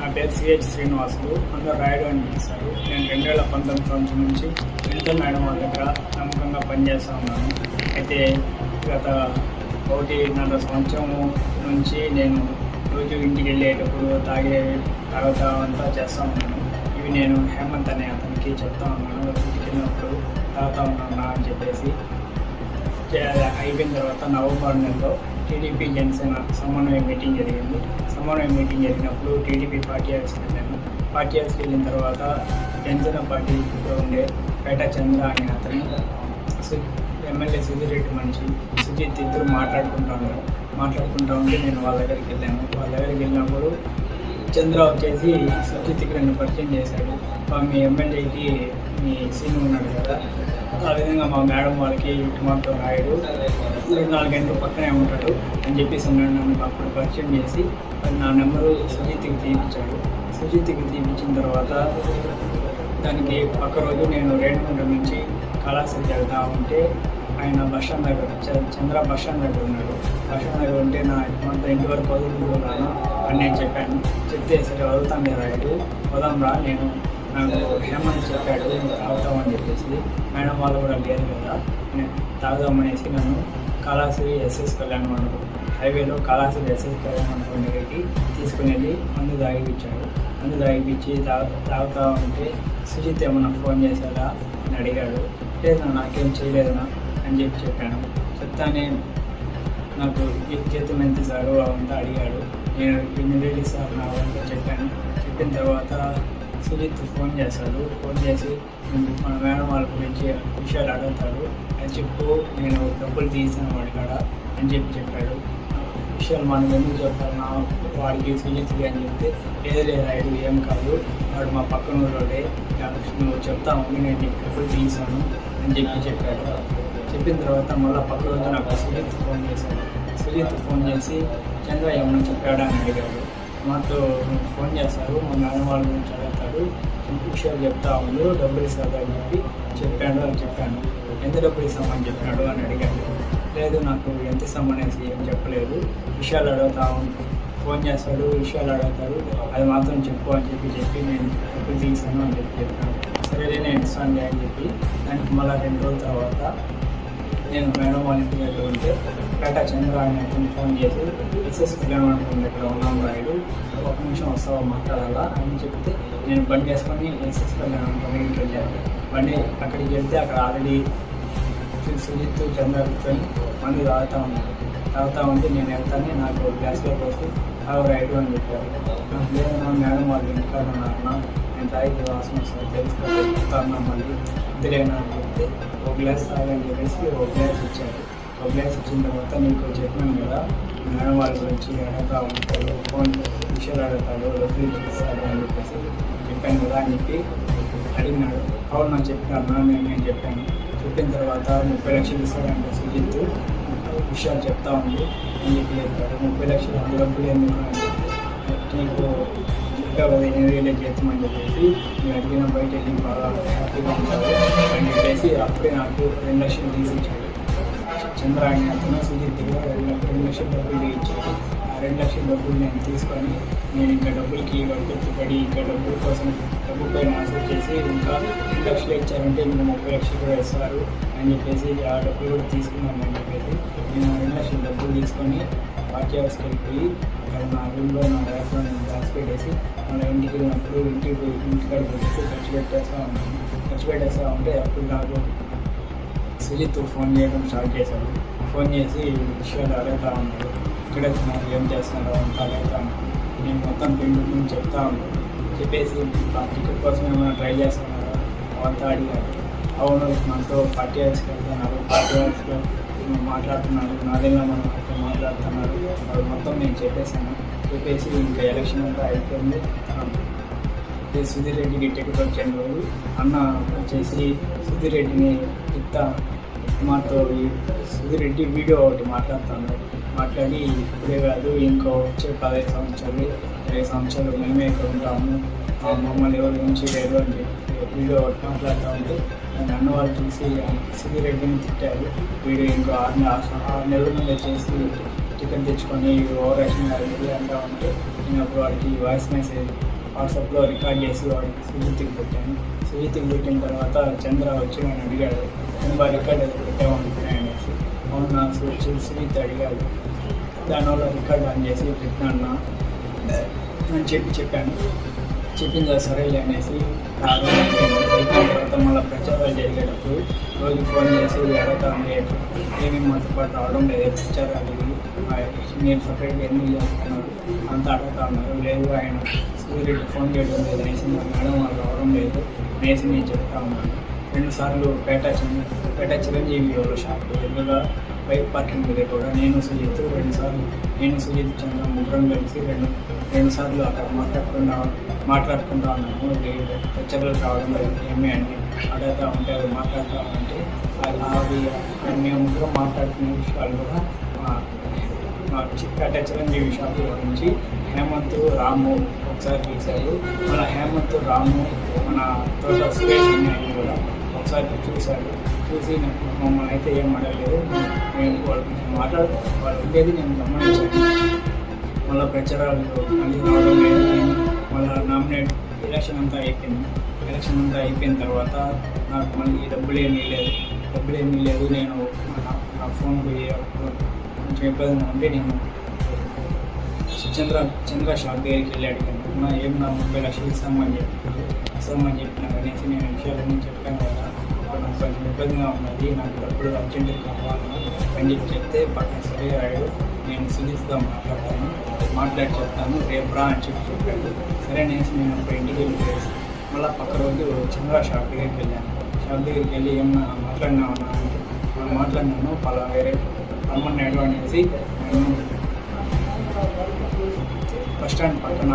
నా పేరు సిహెచ్ శ్రీనివాసులు. అందరూ రాయుడు అని పిలుస్తారు నేను రెండు వేల పంతొమ్మిది సంవత్సరం నుంచి వెళ్తూ మేడం వాళ్ళ దగ్గర నమ్మకంగా పనిచేస్తూ ఉన్నాను. అయితే గత ఒకటిన్నర సంవత్సరం నుంచి నేను రోజు ఇంటికి వెళ్ళేటప్పుడు తాగే తాగుతా అంతా చేస్తూ ఉన్నాను. ఇవి నేను హేమంత్ అనే అతనికి చెప్తా ఉన్నాను. ఇంటికి వెళ్ళినప్పుడు తాగుతా ఉన్నాను అని చెప్పేసి. అయిపోయిన తర్వాత నవంబర్ నెలలో టీడీపీ జనసేన సమన్వయ మీటింగ్ జరిగింది. సమన్వయ మీటింగ్ జరిగినప్పుడు టీడీపీ పార్టీ ఆఫీస్కి వెళ్ళాను పార్టీ ఆఫీస్కి వెళ్ళిన తర్వాత జనసేన పార్టీలో ఉండే పేట చంద్ర అనే అతను ఎమ్మెల్యే సుధీరెడ్డి మనిషి సుజిత్ ఇద్దరు మాట్లాడుకుంటా ఉన్నారు. మాట్లాడుకుంటా ఉంటే నేను వాళ్ళ దగ్గరికి వెళ్ళాను. వాళ్ళ దగ్గరికి వెళ్ళినప్పుడు చంద్ర వచ్చేసి సుజిత్కి నన్ను పరిచయం చేశాడు. మీ ఎమ్మెల్యేకి మీ సీన్ ఉన్నాడు కదా ఆ విధంగా మా మేడం వాళ్ళకి ఇటుమాతో రాయుడు. మూడు నాలుగు గంటలు పక్కనే ఉంటాడు అని చెప్పేసి ఉన్నాడు నన్ను అప్పుడు పరిచయం చేసి నా నెంబరు సుజిత్కి తీయించాడు సుజిత్కి తీయించిన తర్వాత దానికి పక్క రోజు నేను రేణుగుంట నుంచి కళాశాల వెళ్తా ఉంటే ఆయన బస్ స్టాండ్ దగ్గర చంద్ర బస్ స్టాండ్ దగ్గర ఉన్నాడు. బస్ స్టాండ్ దగ్గర ఉంటే నా ఇంటి వరకు వదులుతున్నాను అని నేను చెప్పాను. చెప్తే సరే వదులుతాం రాయుడు వదాం రా నేను నాకు హేమంత్ చెప్పాడు నువ్వు తాగుతామని చెప్పేసి మేడం వాళ్ళు కూడా లేరు కదా. నేను తాగుదామనేసి నన్ను కళాశ్రీ ఎస్ఎస్ కళ్యాణ్ మండపం హైవేలో కళాశ్రీ ఎస్ఎస్ కళ్యాణ్ మండపం దగ్గరికి తీసుకుని వెళ్ళి మందు తాగిపించాడు మందు తాగిపించి తాగు తాగుతా ఉంటే సుజిత్ ఏమన్నా ఫోన్ చేశాడా అని అడిగాడు. లేదు నాకేం చేయలేదనా అని చెప్పి చెప్పాను. చెప్తానే నాకు ఈ జీతం ఎంత సారు అంతా అడిగాడు. నేను ఎన్ని సార్ నా వంట చెప్పాను. చెప్పిన తర్వాత సుజిత్ ఫోన్ చేశాడు. ఫోన్ చేసి మన మేడం వాళ్ళ గురించి విషయాలు అడుగుతాడు అని చెప్పు నేను డబ్బులు తీసాను వాడి కాడ అని చెప్పి చెప్పాడు. విషయాలు మనం ఎందుకు చెప్పాలి నా వాడికి సుజిత్కి అని చెప్తే లేదు లేదు రైడు ఏం కాదు. వాడు మా పక్కన ఊళ్ళోడే నువ్వు చెప్తావు నేను నీకు డబ్బులు తీసాను అని చెప్పి చెప్పాడు. చెప్పిన తర్వాత మళ్ళీ పక్క రోజు నాకు సుజిత్ ఫోన్ చేశాడు. సుజిత్ ఫోన్ చేసి చంద్ర ఏమన్నా చెప్పాడని అని అడిగాడు. మాతో ఫోన్ చేస్తారు మా నాన్న వాళ్ళ గురించి అడుగుతాడు విషయాలు చెప్తా ఉండు. డబ్బులు ఇస్తాడు అని చెప్పి చెప్పాడు అని చెప్పాను. ఎంత డబ్బులు ఇస్తామని చెప్పాడు అని అడిగాడు. లేదు నాకు ఎంత ఇస్తామనేసి ఏం చెప్పలేదు. విషయాలు అడుగుతా ఉండు. ఫోన్ చేస్తాడు. విషయాలు అడుగుతాడు. అది మాత్రం చెప్పు అని చెప్పి చెప్పి నేను డబ్బులు తీసాను అని చెప్పి చెప్పాను. సరే నేను ఇస్తాను అని చెప్పి దానికి మళ్ళీ రెండు రోజుల తర్వాత నేను మేడం వాళ్ళ ఇంటి దగ్గర ఉంటే పేట చంద్ర అనేటువంటి ఫోన్ చేసి ఎస్ఎస్ కళ్యాణ మండపం దగ్గర ఉన్నాం రాయుడు ఒక నిమిషం వస్తావా మాట్లాడాలా? అని చెప్తే నేను బండి వేసుకొని ఎస్ఎస్ కళ్యాణ మండపం దగ్గరికి వెళ్ళాను. బండి అక్కడికి వెళ్తే అక్కడ ఆల్రెడీ సుజిత్ చంద్ర కూర్చొని మందు తాగుతూ ఉన్నాడు తాగుతా ఉంటే నేను వెళ్తానే నాకు గ్యాస్లో పోసి తాగు రైడు అని చెప్పారు. నాకు లేదు నా మేడం వాళ్ళు ఇంటికాడ నేను తాగితే వాసన వస్తుంది తెలుసుకో మళ్ళీ. ఇద్దరేనా చెప్తే ఒక గ్లాస్ తాగని చెప్పేసి ఒక గ్లాస్ ఇచ్చారు. ఒక గ్లాస్ ఇచ్చిన తర్వాత మీకు చెప్పాను కదా మేడం వాళ్ళ గురించి అడుగుతా ఉంటాడు ఫోన్ విషయాలు అడుగుతాడు డబ్బులు చేస్తాడు అని చెప్పేసి చెప్పాను కదా అని చెప్పి అడిగినాడు. అవును నాకు చెప్పాను నేను నేను చెప్పాను. చెప్పిన తర్వాత ముప్పై లక్షలు ఇస్తాడంటే సుజిత్. విషయాలు చెప్తా ఉంది. అని చెప్పి చెప్పాడు ముప్పై లక్షలు అందులో ఎందుకు అని చెప్పి నీకు ఇంకా పదిహేను వేలే చేస్తామని చెప్పేసి నేను అడిగిన బయట వెళ్ళి బాగా హ్యాపీగా ఉంటాడు అని చెప్పేసి అప్పుడే నాకు రెండు లక్షలు తీసి ఇచ్చాడు. చంద్రాయణ అతను సుజిత్ రెండు లక్షల డబ్బులు ఇచ్చాడు ఆ రెండు లక్షల డబ్బులు నేను తీసుకొని నేను ఇంకా డబ్బులకి పడి ఇంకా డబ్బుల కోసం డబ్బు పైన ఆశ చేసి ఇంకా రెండు లక్షలు ఇచ్చారంటే ఇంకా ముప్పై లక్షలు కూడా ఇస్తారు అని చెప్పేసి ఆ డబ్బులు కూడా తీసుకున్నాను అని చెప్పేసి నేను ఆ రెండు లక్షల డబ్బులు తీసుకొని పార్టీ హౌస్కి వెళ్ళిపోయి అక్కడ నా రూమ్లో నా ల్యాప్లో నేను దాచి పెట్టేసి మన ఇంటికి వెళ్ళినప్పుడు ఇంటికి పోయి ఇంటికాడికి వచ్చి ఖర్చు పెట్టేస్తా ఉంటాను ఖర్చు పెట్టేస్తా ఉంటే అప్పుడు నాకు సుజిత్ ఫోన్ చేయడం స్టార్ట్ చేశాడు ఫోన్ చేసి విషయాలు అడుగుతా ఉన్నాడు. ఇక్కడ వచ్చినారు ఏం చేస్తున్నారు? అంతా అడుగుతా ఉన్నాడు. నేను మొత్తం పిండి గురించి చెప్తా ఉన్నాను చెప్పేసి ఆ టికెట్ కోసం ఏమైనా ట్రై చేస్తున్నారా? అంతా అడిగాడు. అవును మనతో పార్టీ హౌస్కి వెళ్తున్నారు పార్టీ హౌస్లో మాట్లాడుతున్నాడు నాదేనా మనం అయితే మాట్లాడుతున్నారు. అది మొత్తం నేను చెప్పేశాను. చెప్పేసి ఇంకా ఎలక్షన్ అంతా అయిపోయింది. సుధీర్ రెడ్డికి టికెట్ వచ్చాను. రోజు అన్న వచ్చేసి సుధీర్ రెడ్డిని ఇంత మాతో సుధీర్ రెడ్డి వీడియో ఒకటి మాట్లాడుతాను. మాట్లాడి ఇప్పుడే కాదు ఇంకో వచ్చే పదహైదు సంవత్సరాలు ఇరవై సంవత్సరాలు మేమే ఇక్కడ ఉంటాము. మమ్మల్ని ఎవరి నుంచి లేదు అని చెప్పి వీడియో ఒకటి మాట్లాడుతూ ఉంటే నన్ను వాళ్ళు చూసి సుధీర్ రెడ్డిని తిట్టారు. వీడు ఇంకో ఆరు ఆరు నెలల ముందు చేసి టికెట్ తెచ్చుకొని ఓవర్ యాక్షన్ అది ఇది అంటా ఉంటే నేను అప్పుడు వాడికి వాయిస్ మెసేజ్ వాట్సాప్లో రికార్డ్ చేసి వాడికి సుజిత్కి పెట్టాను. సుజిత్కి పెట్టిన తర్వాత చంద్ర వచ్చి నన్ను అడిగాడు నేను రికార్డ్ అది పెట్టామనుకున్నాను అనేసి. అవునా వచ్చి సుజిత్ అడిగాడు. దానివల్ల రికార్డ్ ఆన్ చేసి పెట్టినా అని చెప్పి చెప్పాను. చెప్పింది సరేలే అనేసి ఆ అయిపోయిన తర్వాత మళ్ళీ ప్రచారాలు జరిగేటప్పుడు రోజు ఫోన్ చేసి అడుగుతా ఏమీ మాతో పాటు రావడం లేదు. ప్రచారాలు ఇవి. నేను సపరేట్గా ఎందుకు చేస్తున్నారు? అంత అడుగుతా ఉన్నారు. లేదు ఆయన సూర్యుడు ఫోన్ చేయడం లేదు. అనేసి మా మేడం వాళ్ళు రావడం లేదు. అనేసి నేను చెప్తా ఉన్నాను. రెండుసార్లు పేట చిన్న పేట చిరంజీవి ఎవరు షాప్ ఎదురుగా బైక్ పార్కింగ్ దగ్గర కూడా నేను సుజిత్ రెండు సార్లు నేను సుజిత్ చంద్ర ముగ్గురం కలిసి రెండు రెండు సార్లు అక్కడ మాట్లాడుకుంటా మాట్లాడుకుంటా ఉన్నాము లెక్చర్లు రావడం లేదు ఏమి అని అడుగుతా ఉంటే అది మాట్లాడుతూ ఉంటే అవి అవి మేము కూడా మాట్లాడుకునే విషయాలు కూడా మా- మా చిరంజీవి షాప్ గురించి హేమంత్ రాము ఒకసారి చూశారు. మన హేమంత్ రాము మన తోట సురేష్ కూడా ఒకసారి చూశారు. చూసి నాకు మమ్మల్ని అయితే ఏం అడగలేదు. మేము వాళ్ళు మాట్లాడు వాళ్ళు ఉండేది నేను గమనించాను. మళ్ళీ ప్రచారాలు మళ్ళీ రావడం నామినేట్ ఎలక్షన్ అంతా అయిపోయింది. ఎలక్షన్ అంతా అయిపోయిన తర్వాత నాకు మళ్ళీ డబ్బులు ఏమీ లేదు. డబ్బులు ఏమీ లేదు. నేను నా- ఫోన్ పోయి అప్పుడు కొంచెం ఇబ్బంది ఉంటే నేను చంద్ర చంద్ర షాప్ దగ్గరికి వెళ్ళి అడిగాను. నా ఏం నా ముప్పై లక్షలు ఇస్తామని చెప్పి ఇస్తామని చెప్పిన అనేసి నేను విషయాలన్నీ చెప్పాను కదా నాకు కొంచెం ఇబ్బందిగా ఉన్నది. నాకు డబ్బులు అర్జెంటుగా కావాలి అని చెప్పి చెప్తే పక్కన సరే అయ్యాడు నేను సునీత్గా మాట్లాడతాను మాట్లాడి చెప్తాను రేపు రా అని చెప్పి చెప్పాడు. సరే అనేసి నేను ఒక ఇంటికి వెళ్ళిపోయేసి మళ్ళీ పక్క రోజు చంద్ర షాప్ దగ్గరికి వెళ్ళాను. షాప్ దగ్గరికి వెళ్ళి ఏమన్నా మాట్లాడినావు అన్నా అంటే మాట్లాడినాను పలా వేరే రమ్మన్నాడు అనేసి నేను బస్ స్టాండ్ పక్కన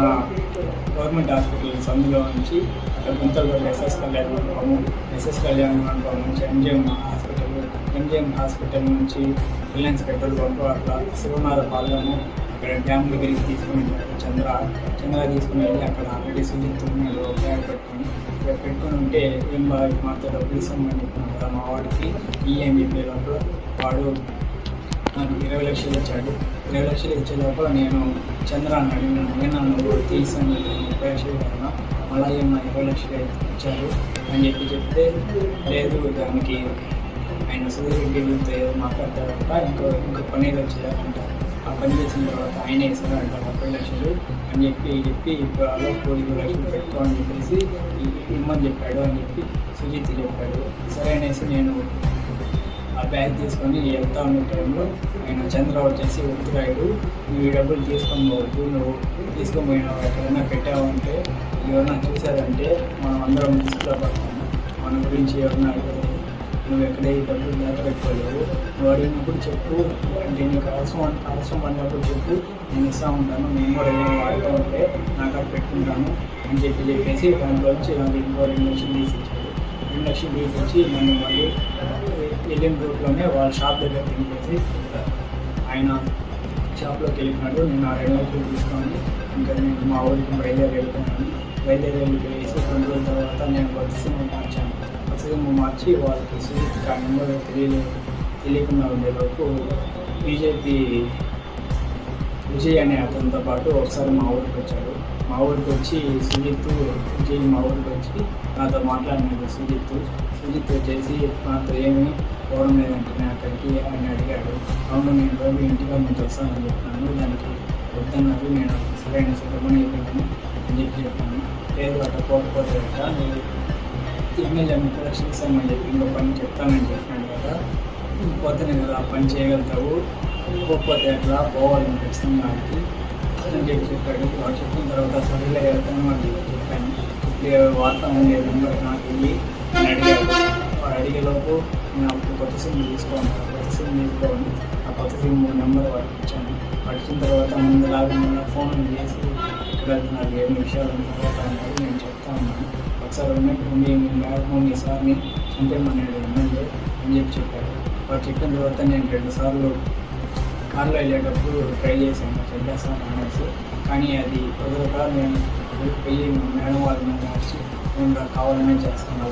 గవర్నమెంట్ హాస్పిటల్ సందులో నుంచి అక్కడ గుంతలు ఎస్ఎస్ కళ్యాణ్ మండపము ఎస్ఎస్ కళ్యాణ్ మండపం నుంచి ఎంజిఎం హాస్పిటల్ ఎంజిఎం హాస్పిటల్ నుంచి రిలయన్స్ పెట్రోల్ బంక్ అట్లా శివనాథ పాలెము అక్కడ డ్యామ్ దగ్గరికి తీసుకుని వెళ్ళాడు చంద్ర చంద్ర తీసుకుని వెళ్ళి అక్కడ ఆల్రెడీ సుజిత్ ఉన్నాడు బ్యాగ్ పెట్టుకొని ఇక్కడ పెట్టుకొని ఉంటే ఏం బాగా మాతో డబ్బులు ఇస్తామని చెప్పిన కదా మా వాడికి. ఈఎంఈపీ లోపల వాడు? నాకు ఇరవై లక్షలు ఇచ్చాడు. ఇరవై లక్షలు ఇచ్చే లోపల నేను చంద్రాన్ని అడిగినాను నేను నువ్వు తీసుకుని ముప్పై లక్షలు కన్నా మళ్ళీ ఏమన్నా ఇరవై లక్షలు ఇచ్చారు? అని చెప్పి చెప్తే లేదు దానికి ఆయన సూర్యరెడ్డితో మాట్లాడతారంట ఇంకో ఇంకో పని ఏదో చేయాలంట. ఆ పని చేసిన తర్వాత ఆయన ఇస్తారంట ముప్పై లక్షలు అని చెప్పి చెప్పి ఇప్పుడు అలోపు ఇరవై లక్షలు పెట్టుకో అని చెప్పేసి ఇమ్మని చెప్పాడు అని చెప్పి సుజిత్ చెప్పాడు. సరే అనేసి నేను ఆ బ్యాగ్ తీసుకొని వెళ్తా ఉన్న టైంలో ఆయన చంద్ర వచ్చేసి ఉత్తరాయుడు నువ్వు డబ్బులు తీసుకొని పోవద్దు నువ్వు తీసుకొని పోయినావు ఎక్కడైనా పెట్టావంటే ఎవరైనా చూసారంటే మనం అందరం తీసుకురా పడతాము మన గురించి ఎవరైనా నువ్వు ఎక్కడే ఈ డబ్బులు దాచిపెట్టుకోలేవు నువ్వు అడిగినప్పుడు చెప్పు అంటే నీకు అవసరం అవసరం పడినప్పుడు చెప్పు నేను ఇస్తా ఉంటాను నేను కూడా ఏమైనా వాడుతూ ఉంటే నాకు అది పెట్టుకుంటాను అని చెప్పి చెప్పేసి దానిలోంచి నాకు ఇంకో రెండు లక్షలు తీసుకొచ్చాడు. రెండు లక్షలు తీసుకొచ్చి నన్ను మళ్ళీ వెళ్ళిన గ్రూప్లోనే వాళ్ళ షాప్ దగ్గర తినిపేసి ఆయన షాప్లోకి వెళ్ళినాడు నేను ఆ రెండు లక్షలు తీసుకొని ఇంకా నేను మా ఊరికి బయలుదేరి వెళ్తున్నాను. బయలుదేరి వెళ్ళిపోయేసి రెండు రోజుల తర్వాత నేను కొత్త మార్చాను. కొత్త మార్చి వాళ్ళకి సుజిత్ కారణంగా నెంబర్ తెలియలేదు తెలియకుండా వరకు బీజేపీ విజయ్ అనే అతనితో పాటు ఒకసారి మా ఊరికి వచ్చాడు. మా ఊరికి వచ్చి సుజిత్ విజయ్ మా ఊరికి వచ్చి నాతో మాట్లాడినాడు సుజిత్ సుజిత్ వచ్చేసి నాతో ఏమీ పోవడం లేదంటే అక్కడికి అని అడిగాడు. అవును నేను రోజు ఇంటిగా నుంచి వస్తానని చెప్పాను దానికి వద్దన్నారు. నేను సరైన సుబ్రహ్మణ్య అని చెప్పి చెప్పాను. లేదు అట్లా పోకపోతే నేను ఎమ్మెల్యే మీకు రక్షిస్తామని చెప్పి ఇంకో పని చెప్తానని చెప్పాను కదా. పోతే నేను ఆ పని చేయగలుగుతావు. పోతే అట్లా పోవాలని ఖచ్చితంగా ఆడికి అని చెప్పి చెప్పాడు వాడు చెప్పిన తర్వాత సరేలే వెళ్తాను అని చెప్పి చెప్పాను వాతావరణం వార్త నాకు వెళ్ళి నేను అడిగాడు వాడు అడిగేలోపు నేను అప్పుడు కొత్త సిమ్ తీసుకోను. కొత్త సిమ్ తీసుకోని. ఆ కొత్త సిమ్ నెంబర్ వాడికి ఇచ్చాను వాడు తర్వాత ముందులాగా మళ్ళీ ఫోన్ చేసి ఇక్కడ నాకు ఏమి విషయాలు ఉన్నాయో అన్నారు నేను చెప్తా ఉన్నాను. ఒకసారి ఉన్నట్టు ఉండి మీ మేడం మీ సార్ని చంపేమన్నాడు ఎమ్మెల్యే అని చెప్పి చెప్పాడు వాడు చెప్పిన తర్వాత నేను రెండు సార్లు కార్లో వెళ్ళేటప్పుడు ట్రై చేశాను చెప్పేస్తాను అనేసి. కానీ అది కుదరక నేను వెళ్ళి మేడం వాళ్ళని మార్చి నేను నాకు కావాలనే చేస్తాను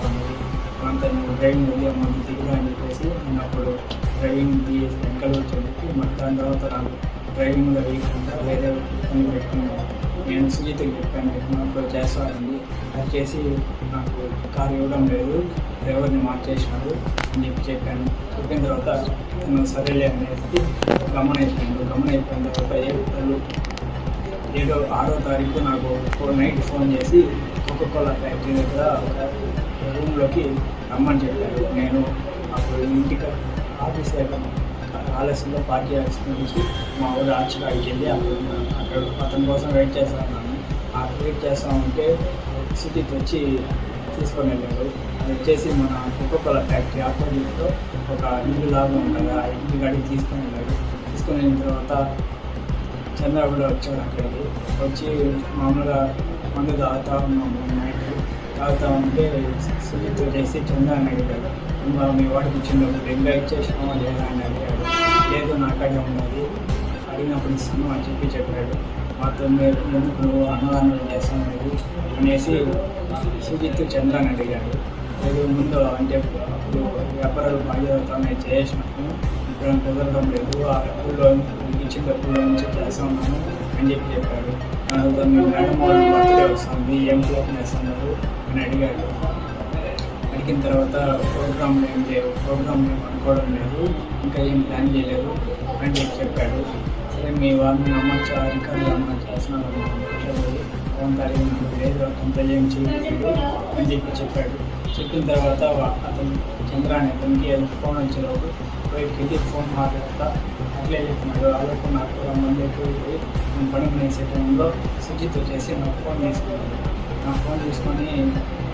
అలాంటి నువ్వు డ్రైవింగ్ వెళ్ళి మనం దిగురా అని చెప్పేసి నేను అప్పుడు డ్రైవింగ్ తీసి వెంకలు చెప్పి దాని తర్వాత నాకు డ్రైవింగ్లో వేయకుండా వేరే పని పెట్టుకున్నాను నేను సుజిత్కి చెప్పాను నాకు చేస్తానండి అది చేసి నాకు కారు ఇవ్వడం లేదు. డ్రైవర్ని మార్చేసినాడు అని చెప్పి చెప్పాను. చెప్పిన తర్వాత నేను సరేలే అనేసి గమన అయిపోయాను గమన అయిపోయిన తర్వాత ఏడు ఏడో ఆరో తారీఖు నాకు ఫోర్ నైట్ ఫోన్ చేసి కోకోకోలా ఫ్యాక్టరీ దగ్గర ఒక రూమ్లోకి రమ్మని చెప్పారు. నేను అప్పుడు ఇంటికి ఆఫీస్ దగ్గర ఆలస్యంలో పార్టీ ఆఫీస్ నుంచి మా ఊరు ఆర్చికాడికి వెళ్ళి అప్పుడు అక్కడ అతని కోసం వెయిట్ చేస్తా ఉన్నాను ఆ వెయిట్ చేస్తా ఉంటే సిటీకి వచ్చి తీసుకొని వెళ్ళాడు. అది వచ్చేసి మన కోకోకోల ఫ్యాక్టరీ ఆపోజిట్లో ఒక ఇల్లు లాగా ఉంటుంది. ఆ ఇంటి కాడికి తీసుకొని వెళ్ళాడు. తీసుకొని వెళ్ళిన తర్వాత చంద్రబాబు వచ్చాడు అక్కడికి. వచ్చి మామూలుగా మందు తాగుతా ఉన్నాము నైట్ తాగుతా ఉంటే సుజిత్ చేసి చంద్ర అని అడిగాడు. మీ వాడికి ఇచ్చింది ఇంకా ఇచ్చేసినామా లేదా? అని అడిగాడు. లేదు నాకడే ఉన్నది. అడిగినప్పుడు ఇస్తాను అని చెప్పి చెప్పాడు. మాతో మీరు ఎందుకు నువ్వు అన్నదానం చేస్తానది అనేసి సుజిత్ చంద్ర అని అడిగాడు. లేదు ముందు అంటే అప్పుడు వ్యాపారాలు బాగా చదువుతానే చేసినాము ఇప్పుడు కుదరడం లేదు ఆ డబ్బుల్లో ఇచ్చిన డబ్బుల్లో నుంచి చేస్తా ఉన్నాను అని చెప్పి చెప్పాడు. తర్వాత మీ మేడం వాళ్ళు బర్త్డే వస్తుంది ఏం ప్రోగ్రామ్ వేస్తున్నారు అని అడిగాడు. అడిగిన తర్వాత ప్రోగ్రామ్ ఏం లేవు ప్రోగ్రామ్ ఏం అనుకోవడం లేదు ఇంకా ఏం ప్లాన్ చేయలేదు అని చెప్పి చెప్పాడు. అయితే మీ వారిని నమ్మచ్చా అధికారులు నమ్మచ్చా చేస్తున్నారు ఫోన్ నాకు లేదు కొంత ఏం చేయలేదు అని చెప్పి చెప్పాడు చెప్పిన తర్వాత అతను చంద్రాన్ని అతనికి ఫోన్ వచ్చేలోపు పోయి ఫోన్ మాట్లాడతా అట్లే చెప్పినాడు అలాగే నాకు మంది చెప్పి నేను వేసే టైంలో సుజిత్ వచ్చేసి నాకు ఫోన్ తీసుకున్నాడు నా ఫోన్ తీసుకొని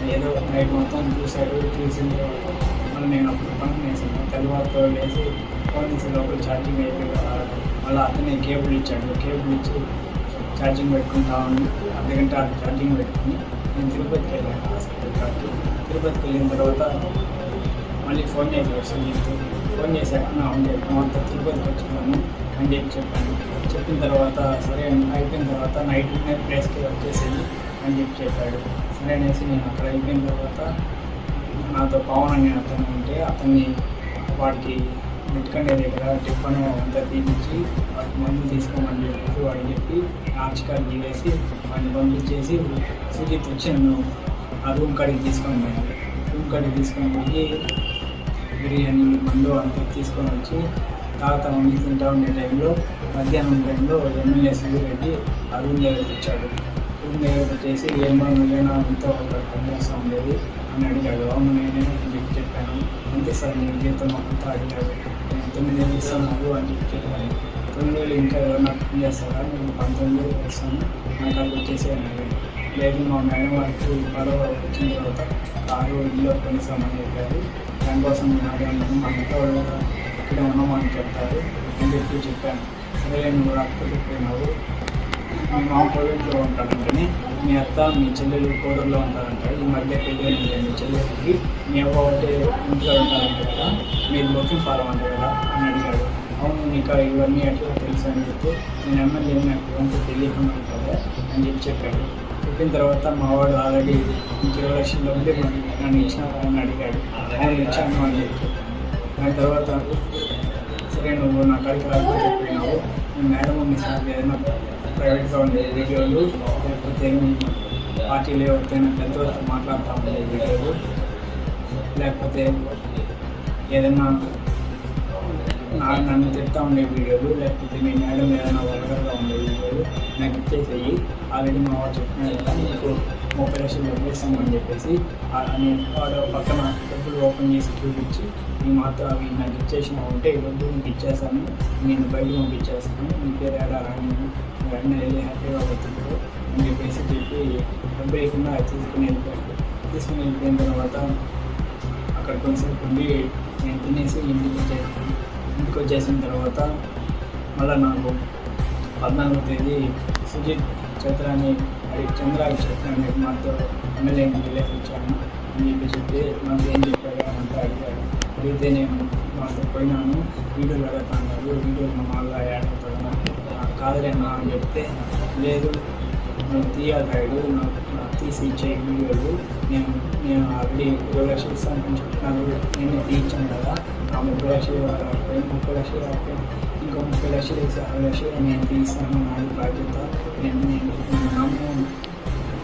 ఏదో నైట్ మొత్తం చూశాడు చూసిన తర్వాత మళ్ళీ నేను అప్పుడు పడుకునేసాను తెల్లవారితో లేచి ఫోన్ తీసే లోపల ఛార్జింగ్ అయిపోయి కదా మళ్ళీ అతనే కేబుల్ ఇచ్చాడు. కేబుల్ ఇచ్చి ఛార్జింగ్ పెట్టుకుంటా ఉంది. అర్ధగంట ఛార్జింగ్ పెట్టుకుని నేను తిరుపతికి వెళ్ళాను. హాస్పిటల్ కాబట్టి తిరుపతికి వెళ్ళిన తర్వాత మళ్ళీ ఫోన్ చేసి సుజిత్ ఫోన్ చేశాక నా ఉంది అంతా తిరుపతికి వచ్చినాను అని చెప్పి చెప్పాను. చెప్పిన తర్వాత సరే అయిపోయిన తర్వాత నైట్ ప్లేస్కి వచ్చేసింది అని చెప్పి చెప్పాడు. సరే అనేసి నేను అక్కడ అయిపోయిన తర్వాత నాతో పవన్ అనే అతను ఉంటే అతన్ని వాడికి నెట్టుకండే ఇక్కడ టిఫన్ అంతా తీపించి వాటి మందు తీసుకోమని చెప్పి వాడు చెప్పి ఆర్చికార్ తీసేసి వాడిని పంపించేసి సుజిత్ వచ్చి నన్ను ఆ రూమ్ కాడికి తీసుకొని పోయాడు రూమ్ కాడికి తీసుకొని పోయి బిర్యానీ మందు అంతా తీసుకొని వచ్చి తాత ఉండి తింటా ఉండే టైంలో మధ్యాహ్నం టైంలో ఎమ్మెల్యే రెడ్డి ఆ రూమ్ దగ్గరికి వచ్చాడు. రూమ్ దగ్గరకు వచ్చేసి ఏమో నువ్వేనా అంతా ఒక పనిచేస్తూ ఉండేది? అని అడిగాడు. అవును నేనే చెప్పాను. అంతే సార్ నేను జీతం అంతా అడిగాడు తొమ్మిది వేలు ఇస్తున్నాను అని చెప్పి తొమ్మిది వేలు ఇంకా ఎవరైనా పని చేస్తారా? నేను పంతొమ్మిది వేలు ఇస్తాను. నాకు అది వచ్చేసి అన్నాడు లేదు మా మేడం వారికి పడవ వచ్చిన తర్వాత కారు ఇల్లు కొనిస్తామని చెప్పారు. దానికోసం నేను అడిగాను మా ఇంట్లో ఇక్కడ ఉన్నామని చెప్తారు అని చెప్పి చెప్పాను. సరే నువ్వు రాకపోతే పోయినావు. మా మామ కోవిడ్లో ఉంటాడంటని మీ అత్త మీ చెల్లెలు కోడల్లో ఉంటారంట ఈ మధ్య పెళ్ళి మీ చెల్లెలకి మీ అవ్వ ఒకటే ఇంట్లో ఉంటారంట కదా. మీరు బొక్కింగ్ పాలమంట కదా అని అడిగాడు అవును నీకు ఇవన్నీ ఎట్లా తెలుసు అని చెప్పి నేను ఎమ్మెల్యే నాకు ఇవంతా తెలియకుండా ఉంటుందా అని చెప్పి చెప్పాడు. చెప్పిన తర్వాత మా వాడు ఆల్రెడీ నీకు ఇరవై లక్షల ఉంటే నన్ను ఇచ్చిన అని అడిగాడు. ఆయన ఇచ్చాను అని చెప్పి దాని తర్వాత సరే నువ్వు నా కడికి రాకపోతే చెప్పినావు. మేడం మీ సార్ ఏదైనా ప్రైవేట్గా ఉండే వీడియోలు లేకపోతే మీ పార్టీలో ఎవరికైనా పెద్దవాళ్ళతో మాట్లాడుతూ ఉండే వీడియోలు లేకపోతే ఏదైనా నా నన్ను చెప్తా ఉండే వీడియోలు లేకపోతే మీ మేడం ఏదైనా వల్గర్గా ఉండే వీడియోలు నాకు ఇచ్చేసేయి. ఆల్రెడీ మా వాడు చెప్పినాడు కదా ఆపరేషన్ లక్షలు డబ్బులు చెప్పేసి అని వాడు పక్కన డబ్బులు ఓపెన్ చేసి చూపించి నీ మాత్రం అవి నాకు ఇచ్చేసిన ఉంటే ఈ డబ్బులు నీకు ఇచ్చేస్తాను నేను బయట పంపించేస్తాను నీ పేరు ఏడా రాని వెంటనే వెళ్ళి హ్యాపీగా అవుతుంది అని చెప్పేసి చెప్పి డబ్బు వేయకుండా తీసుకుని వెళ్ళిపోయాడు. తీసుకుని వెళ్ళిపోయిన తర్వాత అక్కడ కొంచెంసేపు ఉండి నేను తినేసి ఇంటికి వచ్చేసాను. ఇంటికి వచ్చేసిన తర్వాత మళ్ళీ నాకు పద్నాలుగో తేదీ సుజిత్ చంద్రాన్ని అడిగి చంద్ర చంద్రాన్ని మాతో ఎమ్మెల్యే విలేజ్ అని చెప్పి చెప్తే మాకు ఏం చెప్పారు అని అంతా అడిగాడు అడిగితే నేను మాతో పోయినాను. వీడియోలు అడుగుతాను వీడియోలు మా మళ్ళీ యాడ్ అవుతాను కాదులేనా అని చెప్తే లేదు నువ్వు తీయాలి నాకు తీసి ఇచ్చే వీడియోలు నేను నేను ఆల్రెడీ ఇరవై లక్షలు ఇస్తాను అని చెప్తున్నాను నేను తీయించాను కదా. ఆ ముప్పై లక్షలు ముప్పై లక్షలు రాకపోయి ముప్పై లక్షలు అరవై లక్షలు నేను తీస్తాను నాది బాధ్యత నేను నేను నమ్ము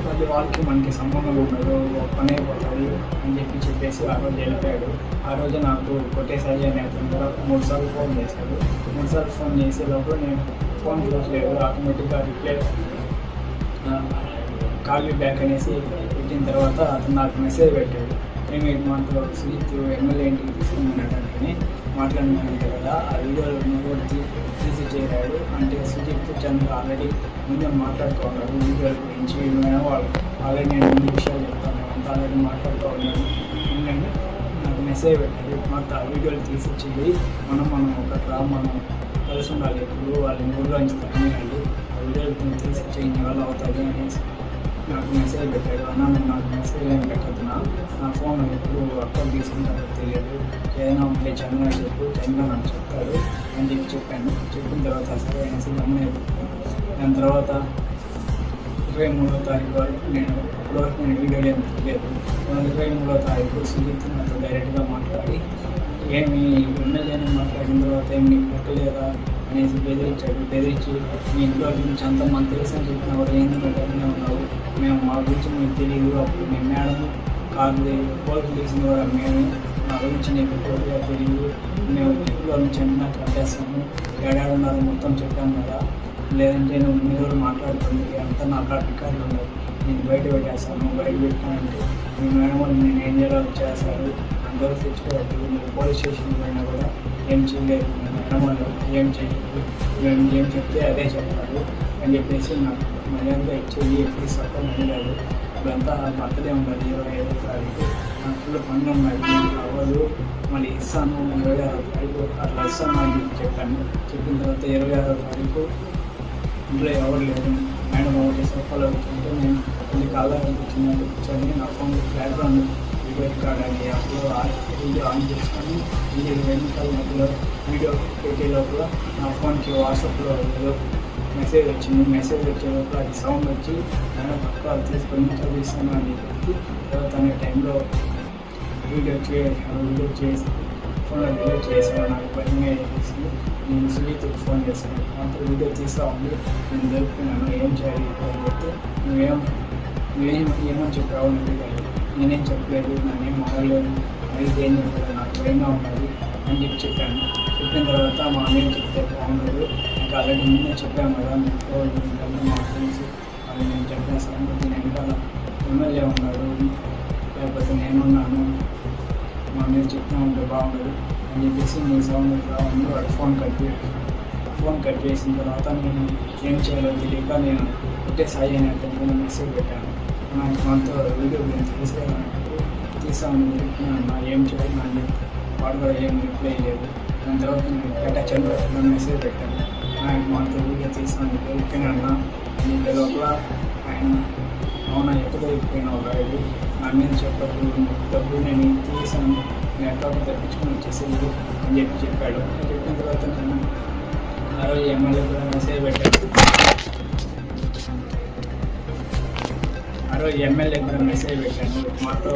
మళ్ళీ వాళ్ళకి మనకి సంబంధం ఉండదు ఒక పని అయిపోతుంది అని చెప్పి చెప్పేసి ఆ రోజు వెళ్ళిపోయాడు ఆ రోజు నాకు కొట్టేసారి అని అతని తర్వాత మూడు సార్లు ఫోన్ చేశాడు మూడు సార్లు ఫోన్ చేసే లోపల నేను ఫోన్ చూసలేదు ఆటోమేటిక్గా రిప్లై కాల్ బ్యాక్ అనేసి పెట్టిన తర్వాత అతను నాకు మెసేజ్ పెట్టాడు మేము ఎయిట్ మంత్ సుజిత్ ఎమ్మెల్యే ఇంటికి అంటే మాట్లాడుకుంటే కదా ఆ వీడియోలో కూడా తీసి చేయరాడు అంటే సుదీప్ చంద్ర ఆల్రెడీ ముందే మాట్లాడుకున్నాడు వీడియోల గురించి ఏమైనా వాళ్ళు ఆల్రెడీ నేను ముందు విషయాలు చెప్తాను అంతా ఆల్రెడీ మాట్లాడుకోన్నాడు ఎందుకంటే నాకు మెసేజ్ పెట్టాడు మాకు ఆ వీడియోలు తీసి చేయి మనం మనం ఒక రా మనం కలిసి ఉండాలి. ఎప్పుడు వాళ్ళ ఊళ్ళో నుంచి తగ్గినాడు ఆ వీడియోలు తీసి చేయండి వల్ల అవుతుంది అనేసి. నాకు మెసేజ్ పెట్టాడు? అన్న నేను నాకు మెసేజ్ ఏమి పెట్టద్దునా నా ఫోన్ ఎప్పుడు అక్కలు తీసుకుంటారో తెలియదు. ఏదైనా ఉంటే చంద్ర చెప్పు చంద్ర నాకు చెప్తాడు. అని చెప్పి చెప్పాను. చెప్పిన తర్వాత సరే అనేసి గమనే దాని తర్వాత ఇరవై మూడో తారీఖు వరకు నేను అప్పటివరకు నేను వీడియోలు ఏం తెలియదు ఇరవై మూడో తారీఖు సుజిత్ నాతో డైరెక్ట్గా మాట్లాడి ఏమి ఎమ్మెల్యేని మాట్లాడిన తర్వాత ఏమి నీకు పెట్టలేదా? అనేసి బెదిరించాడు. బెదిరించి మీ ఇంట్లో నుంచి అంత మాకు తెలుసు అని చెప్పిన వాళ్ళు ఏంటంటే ఉన్నావు? మేము మా గురించి మేము తెలియదు. అప్పుడు మీ మేడం కాదు పోలీసు తీసిన కూడా మేము మా గురించి నీకు పూర్తిగా తెలియదు. మేము ఇంట్లో నుంచి అన్నీ కట్టేస్తాము ఏడాడున్నారు మొత్తం చెప్పాను కదా. లేదంటే నువ్వు మీరు మాట్లాడుతుంది అంతా నా కాడ రికార్డులు నేను బయట పెట్టేస్తాను బయట పెట్టానంటే మీ మేడం వాళ్ళు నేను ఏం చేయాలో చేస్తారు. అందరూ తెచ్చుకోవద్దు. మీరు పోలీస్ స్టేషన్ పోయినా కూడా ఏం చేయలేదు. మేడం వాళ్ళు ఏం చేయలేదు. మేము ఏం చెప్తే అదే చెప్తారు అని చెప్పేసి నాకు మర్యాదగా ఇచ్చేది ఎప్పుడు సత్తం అని కాదు ఇప్పుడంతా బర్త్డే ఉన్నది ఇరవై ఐదో తారీఖు. నాకు ఫుల్ పనులు ఉన్నాయి అవ్వదు. మళ్ళీ ఇస్తాను ఇరవై ఆరో తారీఖు. అట్లా ఇస్తాను అని చెప్పాను. చెప్పిన తర్వాత ఇరవై ఆరో తారీఖు ఇంట్లో ఎవరు లేరు. మేడం ఒకటి సోఫాలో కూర్చుంటే నేను కొన్ని కాలాలు కూర్చున్నట్టు కూర్చొని నా ఫోన్ బ్యాక్గ్రౌండ్ వీడియో రికార్డ్ అని అప్పుడు వీడియో ఆన్ చేసుకొని వీడియో ఇరవై మధ్యలో వీడియో పెట్టే లోపల నా ఫోన్కి వాట్సాప్లో ఏదో మెసేజ్ వచ్చింది. మెసేజ్ వచ్చే అది సౌండ్ వచ్చి దాని పక్క తీసుకొని చదివిస్తాను అని చెప్పి తర్వాత అనే టైంలో వీడియో చేసాను వీడియో చేసి ఫోన్లో వీడియో చేసాను నాకు భయంగా చేసి నేను సునీత్కి ఫోన్ చేశాను. అంత వీడియో తీస్తా ఉంది. నేను దొరుకుతున్నాను ఏం చేయాలి అని చెప్తే నువ్వేం నువ్వేం ఏమని చెప్పావు అని అడిగాడు నేనేం చెప్పలేదు. నేనేం మారలేదు. అయితే ఏం చెప్పలేదు నాకు భయంగా ఉన్నది అని చెప్పి చెప్పాను. చెప్పిన తర్వాత మా అన్నయ్య చెప్తే బాగుండదు. ఇంకా ఆల్రెడీ ముందే చెప్పాము కదా మీకు మా ఫ్రెండ్స్ అది నేను చెప్పేస్తాను దీని వెనకాల ఎమ్మెల్యే ఉన్నాడు లేకపోతే నేనున్నాను మా మీద చెప్తా ఉంటే బాగుండదు అని చెప్పేసి నేను సౌండ్ రావాలి వాడు ఫోన్ కట్ చేసి ఫోన్ కట్ చేసిన తర్వాత నేను ఏం చేయాలో తెలియక నేను ఒకటే సాయి అని అతనికి మెసేజ్ పెట్టాను. నాకు మనతో వీడియో గురించి తీసుకున్నప్పుడు తీసామని చెప్పి నా ఏం చేయాలి నా చెప్పి వాడు కూడా ఏం రిప్లై లేదు. దాని తర్వాత నేను గట్ట చంద్ర మెసేజ్ పెట్టాను. నాకు మనతో వీడియో తీసాను చెప్పినా దీని లోపల ఆయన అవునా ఎక్కడో అయిపోయినావు రాయుడు నా మీద చెప్పదు డబ్బులు నేను తీసాను. నేను ఎట్లా తెప్పించుకొని వచ్చేసేది అని చెప్పి చెప్పాడు. చెప్పిన తర్వాత నేను ఆ రోజు ఎమ్మెల్యే కూడా మెసేజ్ పెట్టాడు. ఆ రోజు ఎమ్మెల్యే కూడా మెసేజ్ పెట్టాను మాతో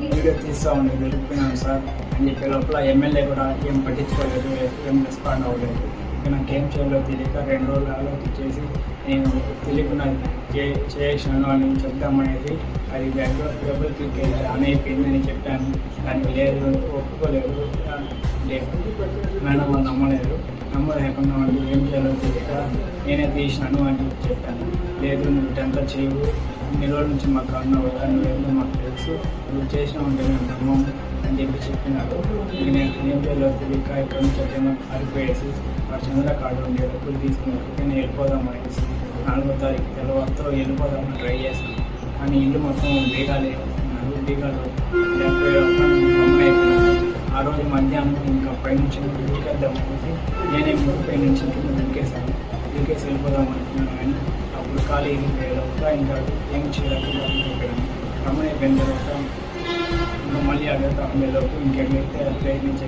వీడియో తీస్తా ఉంది వెళ్ళిపోయినాను సార్ అని చెప్పే లోపల ఎమ్మెల్యే కూడా ఏం పట్టించుకోలేదు ఏం రెస్పాండ్ అవ్వలేదు. ఇక నాకు ఏం చేయాలో తెలియక రెండు రోజులు ఆలోచించేసి నేను తెలియకుండా చే చేసాను అని చెప్దామనేది అది బెంగళూరు డబుల్ క్లిక్ అయితే ఆన్ అయిపోయిందని చెప్పాను. దానికి లేదు ఒప్పుకోలేదు. లేదు. మేడం వాళ్ళు నమ్మలేదు. నమ్మలేకుండా వాళ్ళు ఏం చేయాలో తెలియక నేనే తీసినాను అని చెప్పాను. లేదు నువ్వు ఇదంతా చేయవు. ఇన్ని రోజుల నుంచి మాకు అన్న కదా లేదు మాకు తెలుసు. నువ్వు చేసినా ఉంటే మేము నమ్మం అని చెప్పి చెప్పినాడు ఇంకా ఇక్కడ నుంచి ఏమో పారిపోయేసి ఆ చంద్ర కార్డు ఉండే డబ్బులు తీసుకుని నేను వెళ్ళిపోదాం అనేసి నాలుగో తారీఖు తెల్లవారితో వెళ్ళిపోదామని ట్రై చేశాను కానీ ఇల్లు మొత్తం బీగాలు నలుగురు బీగాలు లేకపోతే ఆ రోజు మధ్యాహ్నం ఇంకా పైనుంచి దూకేద్దాం అనేసి నేనే పై నుంచి కింద దూకేశాను వెళ్ళిపోదాం అనుకున్నాను కానీ అప్పుడు ఖాళీ లోపల ఇంకా ఏం చేయలేకుండా అయిపోయాను రమణ అయిపోయిన తర్వాత మళ్ళీ అడుగుతా ఉండేలోపు ఇంకెక్కడైతే ట్రైన్ నుంచి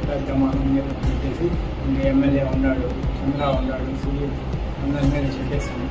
మీద పెట్టేసి ఇంకా ఎమ్మెల్యే ఉన్నాడు చంద్ర ఉన్నాడు సూర్యుడు అందరి మీద చెప్పేసాను